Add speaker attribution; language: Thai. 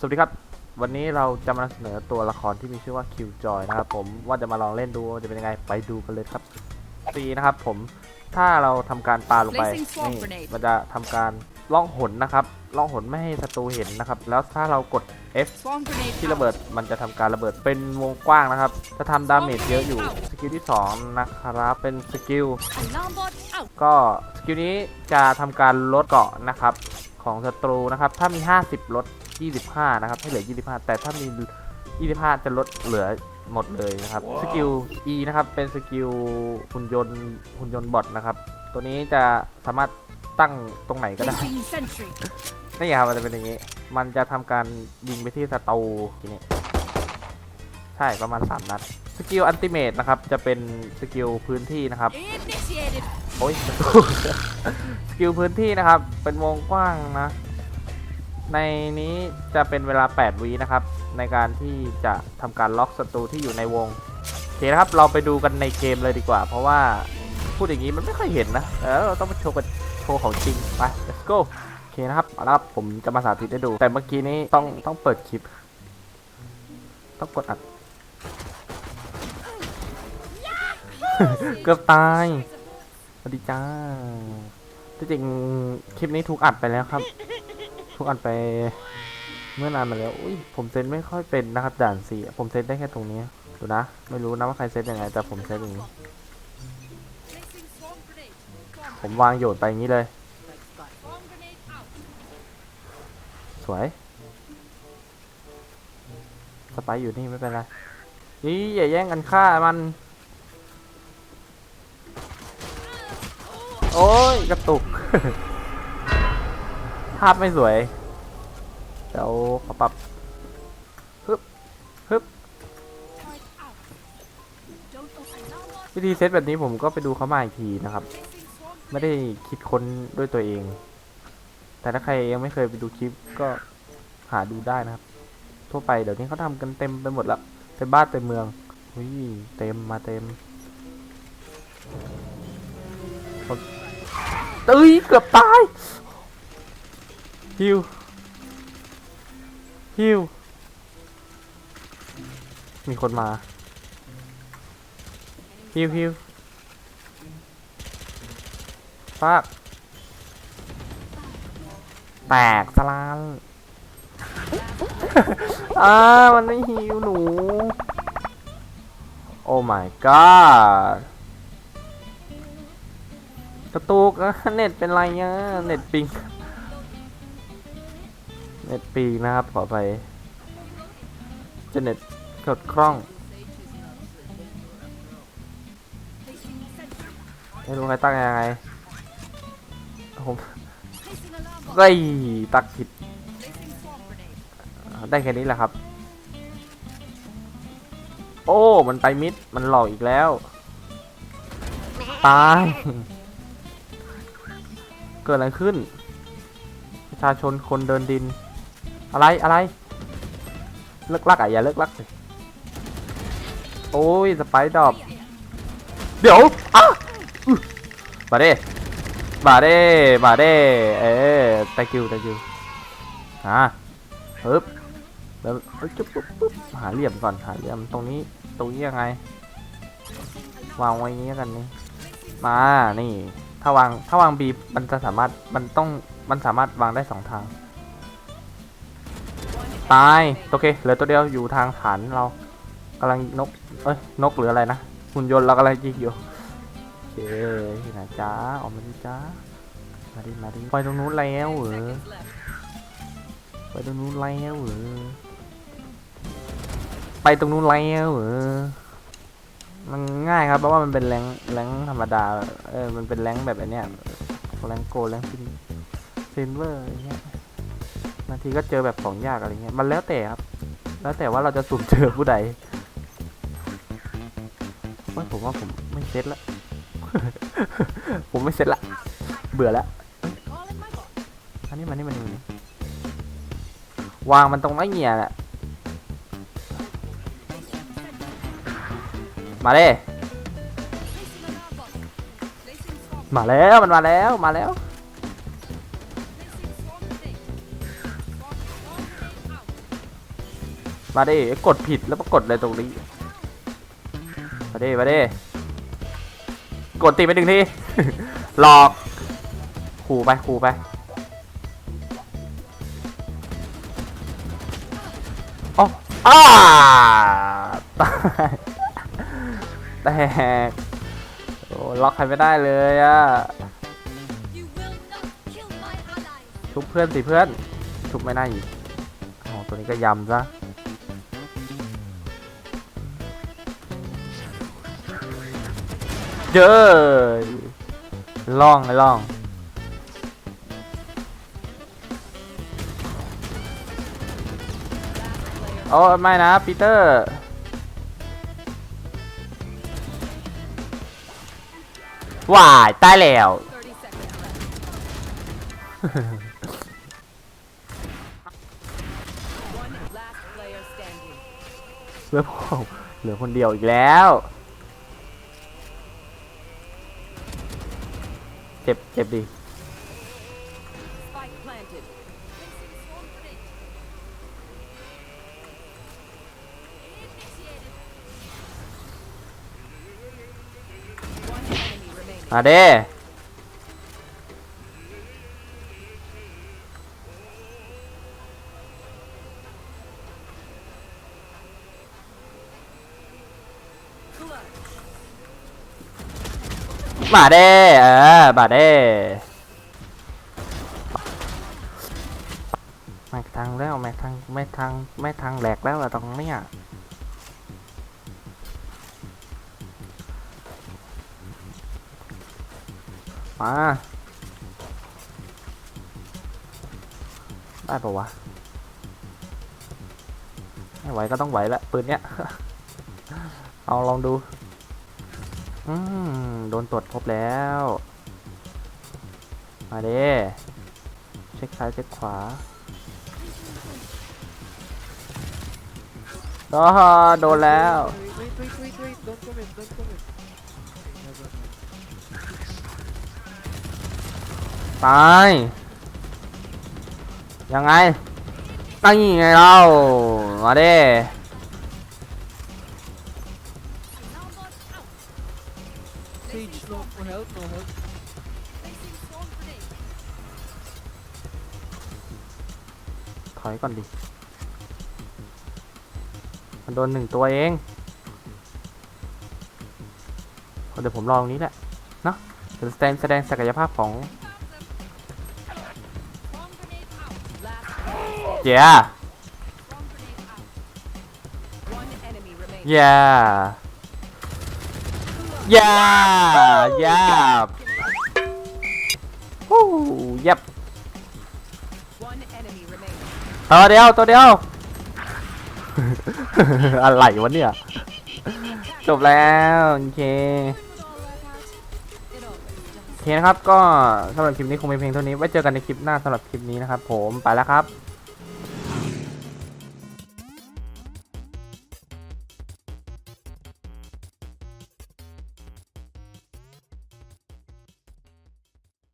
Speaker 1: สวัสดีครับ วันนี้เราจะมานำเสนอตัวละครที่มีชื่อว่าคิวจอยนะครับผมว่าจะมาลองเล่นดูว่าจะเป็นยังไงไปดูกันเลยครับตีนะครับผมถ้าเราทำการปาลงไป
Speaker 2: Placing swamp
Speaker 1: นี่
Speaker 2: grenade
Speaker 1: มันจะทำการล่องหนนะครับล่องหนไม่ให้ศัตรูเห็นนะครับ แล้วถ้าเรากด F
Speaker 2: Swarm grenade
Speaker 1: ที่ระเบิดมันจะทำการระเบิดเป็นวงกว้างนะครับ จะทำดาเมจเยอะอยู่สกิลที่สองนะครับ เป็นสกิล
Speaker 2: Alarm bot out.
Speaker 1: ก็สกิลนี้จะทำการลดเกราะนะครับของศัตรูนะครับ ถ้ามี 50ลด 25 นะครับ ให้เหลือ 25 แต่ถ้ามี 25 จะลดเหลือหมดเลยนะครับ สกิล E นะครับ เป็นสกิลหุ่นยนต์หุ่นยนต์บอทนะครับ ตัวนี้จะสามารถตั้งตรงไหนก็ได้
Speaker 2: Placing sentry.
Speaker 1: นี่ครับมันจะเป็นอย่างนี้ มันจะทำการยิงไปที่ศัตรูทีนี้ ใช่ประมาณ 3 นัด สกิลอันติเมตนะครับ จะเป็นสกิลพื้นที่นะครับ
Speaker 2: Initiated.
Speaker 1: โอ้ย สกิลพื้นที่นะครับ เป็นวงกว้างนะ ในนี้จะเป็นเวลา 8วินะครับ ในการที่จะทำการล็อกศัตรูที่อยู่ในวงโอเคนะครับ เราไปดูกันในเกมเลยดีกว่า เพราะว่าพูดอย่างนี้มันไม่ค่อยเห็นนะแล้วเราต้องมาโชว์กันโชว์ของจริง ไป let's go โอเคนะครับเอาละครับผมจะมาสาธิตให้ดู แต่เมื่อกี้นี้ต้องต้องเปิดคลิป ต้องกดอัด เกือบตายสวัสดีจ้าที่จริงคลิปนี้ถูกอัดไปแล้วครับ ถูกอัดไปเมื่อนานมาแล้ว อุ้ย ผมเซตไม่ค่อยเป็นนะครับด่านสี่ผมเซตได้แค่ตรงนี้ ดูนะ ไม่รู้นะว่าใครเซตยังไง แต่ผมเซตอย่างนี้ ผมวางโยนไปอย่างนี้เลย สวย สไปอยู่นี่ไม่เป็นไรนี่อย่าแย่งกันฆ่ามัน โอ้ย กระตุก ภาพไม่สวย เดี๋ยวขอปรับฮึบฮึบวิธีเซตแบบนี้ผมก็ไปดูเขามาอีกทีนะครับ ไม่ได้คิดค้นด้วยตัวเอง แต่ถ้าใครยังไม่เคยไปดูคลิปก็หาดูได้นะครับ ทั่วไปเดี๋ยวนี้เขาทำกันเต็มไปหมดละเต็มบ้านเต็มเมืองอุ้ยเต็มมาเต็มเอ้ยเกือบตาย ฮิวฮิวมีคนมาฮิวฮิวฟากแตกสลานอ่ามันไม่หิวหนู โอ้ my god กระตุกอะเน็ตเป็นไรเนี่ยเน็ตปิง เน็ตปิงนะครับ ขอไปจะเน็ตกดคล่องไม่รู้ใครตั้งยังไงผม
Speaker 2: Placing alarm bot.
Speaker 1: เฮ้ตักผิด ได้แค่นี้แหละครับ โอ้ มันไปมิด มันหลอกอีกแล้ว ตาย เกิดอะไรขึ้น ประชาชนคนเดินดิน อะไรอะไรเลิกลักอะอย่าเลิกลักสิโอ้ยสไปดรอปเดี๋ยวอะมาเด้มาเด้มาเด้เอ๊ะ thank you thank you อ่าปึ๊บแล้วจุ๊บปุ๊บปุ๊บหาเหลี่ยมก่อนหาเหลี่ยมตรงนี้ตรงนี้ยังไง วางไว้อย่างนี้กันนี่มานี่ ถ้าวางถ้าวางบีมันจะสามารถมันต้องมันสามารถวางได้สองทาง ตายโอเคเหลือตัวเดียวอยู่ทางฐานเรากำลังนกเอ้ยนกหรืออะไรนะหุ่นยนต์เรากำลังยิงอยู่โอเคที่ไหนจ้าออกมาดิจ้ามาดิมาดิไปตรงนู้นแล้วเหรอไปตรงนู้นแล้วเหรอไปตรงนู้นแล้วเหรอมันง่ายครับเพราะว่ามันเป็นแรงแรงธรรมดาเออมันเป็นแรงแบบไอ้เนี้ยแรงโกแรงซินซินเวอร์อะไรเงี้ย บางทีก็เจอแบบของยากอะไรเงี้ย มันแล้วแต่ครับ แล้วแต่ว่าเราจะสุ่มเจอผู้ใดว่าผมว่าผมไม่เซ็ตละ ผมไม่เซ็ตละ เบื่อแล้ว
Speaker 2: Calling my bot.
Speaker 1: อันนี้มันนี่มันนี่มันนี่วางมันตรงไม้เงี่ยแหละ มาเด้
Speaker 2: Placing alarm bot. Placing swarm.
Speaker 1: มาแล้วมันมาแล้วมาแล้ว มาดิกดผิดแล้วมากดอะไรตรงนี้ มาดิมาดิกดตีไปหนึ่งที หลอกขู่ไปขู่ไป โอ้อ้าตายแตกโอ้ล็อกใครไม่ได้เลยอะ
Speaker 2: You will not kill my ally.
Speaker 1: ชุบเพื่อนสิเพื่อนชุบไม่ได้อีกโอ้ตัวนี้ก็ยำซะ เจอล่องไอ้ล่องโอ้ไม่นะปีเตอร์ว่ายตายแล้ว
Speaker 2: 30 seconds left. One last player standing.
Speaker 1: เหลือผมเหลือคนเดียวอีกแล้ว จ็บเจ็บดิ
Speaker 2: Spike planted. Placing swarm grenade. Initiated. One enemy remaining.
Speaker 1: มาเด้ มาเด้เออมาเด้แม็กทางแล้วแม็กทางไม่ทางไม่ทางแหลกแล้วอะตรงเนี้ยมาได้ปะวะไม่ไหวก็ต้องไหวละปืนเนี้ย เอาลองดู อืมโดนตรวจพบแล้ว มาเด้เช็คซ้ายเช็คขวาโดนโดนแล้ว
Speaker 3: Wait, wait, wait, wait, don't come in, don't come in.
Speaker 1: ตาย ยังไงตั้งยังไงเรา มาเด้
Speaker 3: Sage, no, no help, no help.
Speaker 2: Placing swarm grenade.
Speaker 1: ถอยก่อนดิ มันโดนหนึ่งตัวเอง เดี๋ยวผมลองนี้แหละ เนาะเดี๋ยวแสดงแสดงศักยภาพของ
Speaker 2: Found them. Swarm grenade out.
Speaker 4: Last player.
Speaker 1: เจีย
Speaker 2: Swarm grenade out.
Speaker 4: One enemy remaining.
Speaker 1: เย่เย่เย่ฮู้ยับ
Speaker 4: One enemy remaining.
Speaker 1: ตัวเดียวตัวเดียว อะไรวะเนี่ย จบแล้วโอเค
Speaker 2: It all work out. It always
Speaker 1: โอ
Speaker 2: does.
Speaker 1: เคนะครับก็สำหรับคลิปนี้คงเป็นเพียงเท่านี้ไว้เจอกันในคลิปหน้าสำหรับคลิปนี้นะครับผมไปแล้วครับ